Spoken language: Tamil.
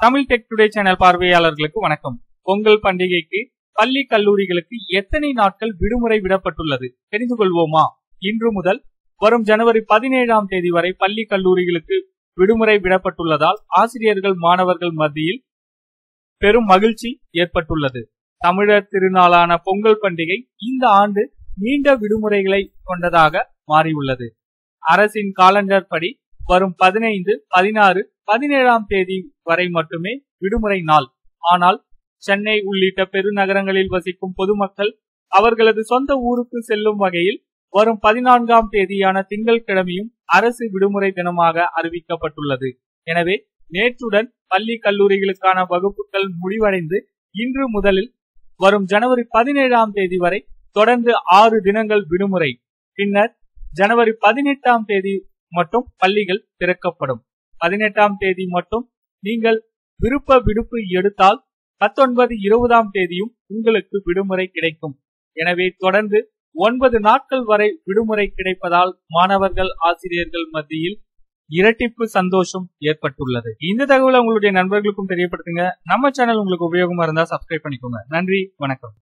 தமிழ் டெக் டுடே சேனல் பார்வையாளர்களுக்கு வணக்கம். பொங்கல் பண்டிகைக்கு பள்ளி கல்லூரிகளுக்கு எத்தனை நாட்கள் விடுமுறை விடப்பட்டுள்ளது தெரிந்து கொள்வோமா? இன்று முதல் வரும் ஜனவரி பதினேழாம் தேதி வரை பள்ளி கல்லூரிகளுக்கு விடுமுறை விடப்பட்டுள்ளதால் ஆசிரியர்கள் மாணவர்கள் மத்தியில் பெரும் மகிழ்ச்சி ஏற்பட்டுள்ளது. தமிழர் திருநாளான பொங்கல் பண்டிகை இந்த ஆண்டு நீண்ட விடுமுறைகளை கொண்டதாக மாறியுள்ளது. அரசின் காலண்டர் படி வரும் பதினைந்து பதினாறு பதினேழாம் தேதி வரை மட்டுமே விடுமுறை நாள். ஆனால் சென்னை உள்ளிட்ட பெருநகரங்களில் வசிக்கும் பொதுமக்கள் அவர்களது சொந்த ஊருக்கு செல்லும் வகையில் வரும் பதினான்காம் தேதியான திங்கட்கிழமையும் அரசு விடுமுறை தினமாக அறிவிக்கப்பட்டுள்ளது. எனவே நேற்றுடன் பள்ளி கல்லூரிகளுக்கான வகுப்புகள் முடிவடைந்து இன்று முதலில் வரும் ஜனவரி பதினேழாம் தேதி வரை தொடர்ந்து ஆறு தினங்கள் விடுமுறை. பின்னர் ஜனவரி பதினெட்டாம் தேதி மட்டும் பள்ளிகள் திறக்கப்படும். பதினெட்டாம் தேதி மட்டும் நீங்கள் விருப்ப விடுப்பு எடுத்தால் பத்தொன்பது இருபதாம் தேதியும் உங்களுக்கு விடுமுறை கிடைக்கும். எனவே தொடர்ந்து ஒன்பது நாட்கள் வரை விடுமுறை கிடைப்பதால் மாணவர்கள் ஆசிரியர்கள் மத்தியில் இரட்டிப்பு சந்தோஷம் ஏற்பட்டுள்ளது. இந்த தகவலை உங்களுடைய நண்பர்களுக்கும் தெரியப்படுத்துங்க. நம்ம சேனல் உங்களுக்கு உபயோகமா இருந்தா சப்ஸ்கிரைப் பண்ணிக்கோங்க. நன்றி வணக்கம்.